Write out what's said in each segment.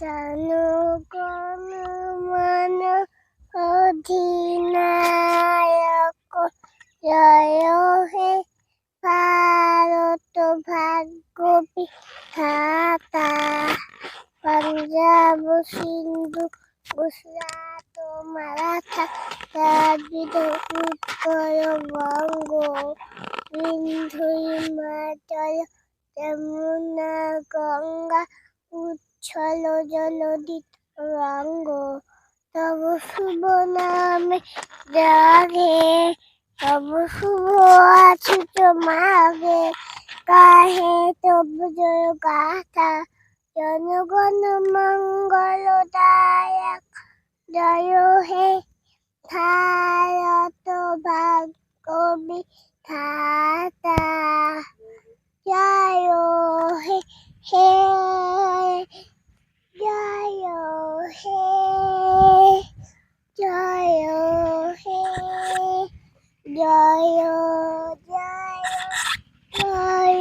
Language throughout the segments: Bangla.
জনগণ মন অধিনায়ক, জয় হে ভারত ভাগ্য বিধাতা। পাঞ্জাব সিন্ধু গুজরাট মারাঠা দ্রাবিড় উত্তর বঙ্গ। সিন্ধু, হিমাচল, যমুনা, গঙ্গা উচ্ছল জলদিত রঙ্গ তব শুভ নামে জাগে তব শুভ আছুত মাগে কাহে তব জয় গাথা জনগণ মঙ্গলদায়ক জয় হে ভারত ভাগ্য বিধাতা জয় হে হে জয় হে জয় হে জয় জয় জয়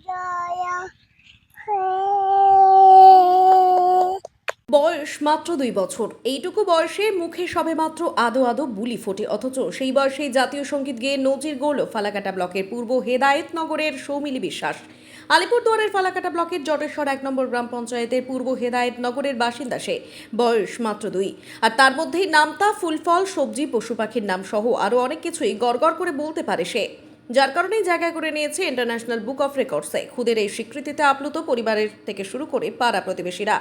জয় হে বয়স মাত্র দুই বছর। এইটুকু বয়সে মুখে সবে মাত্র আদো আদো বুলি ফোটে। অথচ সেই বয়সে জাতীয় সংগীত গেয়ে নজির গড়ল ফালাকাটা ব্লকের পূর্ব হেদায়েতনগরের সৌমিলি বিশ্বাস। আলিপুরদুয়ারের ফালাকাটা ব্লকের জটেশ্বর এক নম্বর গ্রাম পঞ্চায়েতের পূর্ব হেদায়েতনগরের বাসিন্দা সে। বয়স মাত্র দুই। আর তার মধ্যেই নামতা, ফুলফল, সবজি, পশু পাখির নাম সহ আরও অনেক কিছুই গড়গড় করে বলতে পারে সে। যার কারণেই জায়গা করে নিয়েছে ইন্টারন্যাশনাল বুক অফ রেকর্ডসে খুদের এই স্বীকৃতিতে আপ্লুত পরিবারের থেকে শুরু করে পাড়া প্রতিবেশীরা।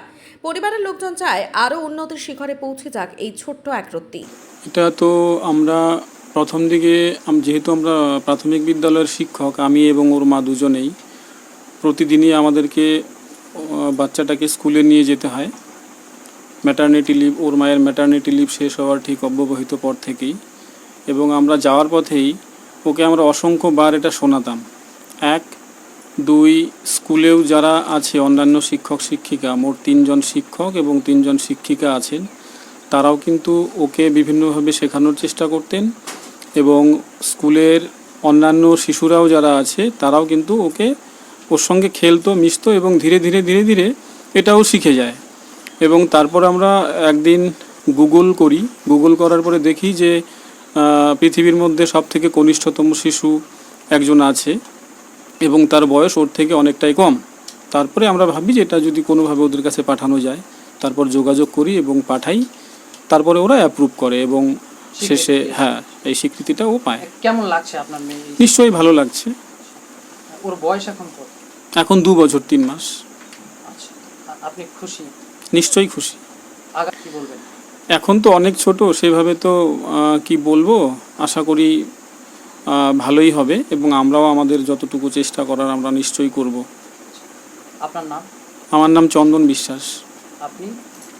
পরিবারের লোকজন চায় আরও উন্নতির শিখরে পৌঁছে যাক এই ছোট্ট একরত্তি। এটা তো আমরা প্রথম দিকে যেহেতু আমরা প্রাথমিক বিদ্যালয়ের শিক্ষক, আমি এবং ওর মা দুজনেই, প্রতিদিনই আমাদেরকে বাচ্চাটাকে স্কুলে নিয়ে যেতে হয়। ম্যাটার্নিটি লিভ ওর মায়ের ম্যাটার্নিটি লিভ শেষ হওয়ার ঠিক অব্যবহিত পর থেকেই। এবং আমরা যাওয়ার পথেই ওকে আমরা অসংখ্যবার এটা শোনাতাম। এক, দুই, স্কুলেও যারা আছে অন্যান্য শিক্ষক, শিক্ষিকা, মোট তিনজন শিক্ষক এবং তিনজন শিক্ষিকা আছেন, তারাও কিন্তু ওকে বিভিন্নভাবে শেখানোর চেষ্টা করতেন এবং স্কুলের অন্যান্য শিশুরাও যারা আছে, তারাও কিন্তু ওকে ওর সঙ্গে খেলতো, মিশতো এবং ধীরে ধীরে ধীরে ধীরে এটাও শিখে যায়। এবং তারপর আমরা একদিন গুগল করি। গুগল করার পরে দেখি যে পৃথিবীর মধ্যে সব থেকে কনিষ্ঠতম শিশু একজন আছে এবং তার বয়স ওর থেকে অনেকটাই কম। তারপরে আমরা ভাবি যে এটা যদি কোনোভাবে ওদের কাছে পাঠানো যায় তারপর যোগাযোগ করি এবং পাঠাই তারপরে ওরা অ্যাপ্রুভ করে এবং শেষে হ্যাঁ এই স্বীকৃতিটা ও পায়। কেমন লাগছে আপনার নিশ্চয়ই ভালো লাগছে। ওর বয়স এখন এখন দু বছর তিন মাস। আচ্ছা আপনি খুশি? নিশ্চয়ই খুশি। আগা কি বলবেন? এখন তো অনেক ছোট সেভাবে তো কি বলব? আশা করি ভালোই হবে এবং আমরাও আমাদের যতটুকু চেষ্টা করার আমরা নিশ্চয়ই করব। আপনার নাম? আমার নাম চন্দন বিশ্বাস। আপনি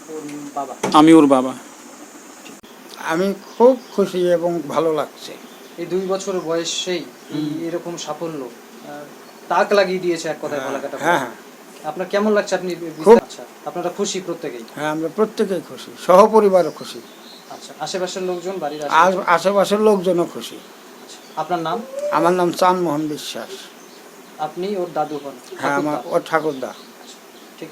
ওর বাবা? আমি ওর বাবা। আমি খুব খুশি এবং ভালো লাগছে। এই দুই বছর বয়সেই এরকম সাফল্য তাক লাগিয়ে দিয়েছে এক কথায় বলা কাটা হ্যাঁ হ্যাঁ। আপনার কেমন লাগছে আপনি খুব। আচ্ছা আপনারা খুশি প্রত্যেকেই? হ্যাঁ আমরা প্রত্যেকেই খুশি সহপরিবারও খুশি। আচ্ছা আশেপাশের লোকজন বাড়ির আশেপাশের লোকজনও খুশি। আপনার নাম? আমার নাম চাঁদমোহন বিশ্বাস। আপনি ওর দাদু হন হ্যাঁ আমার ওর ঠাকুরদা। ঠিক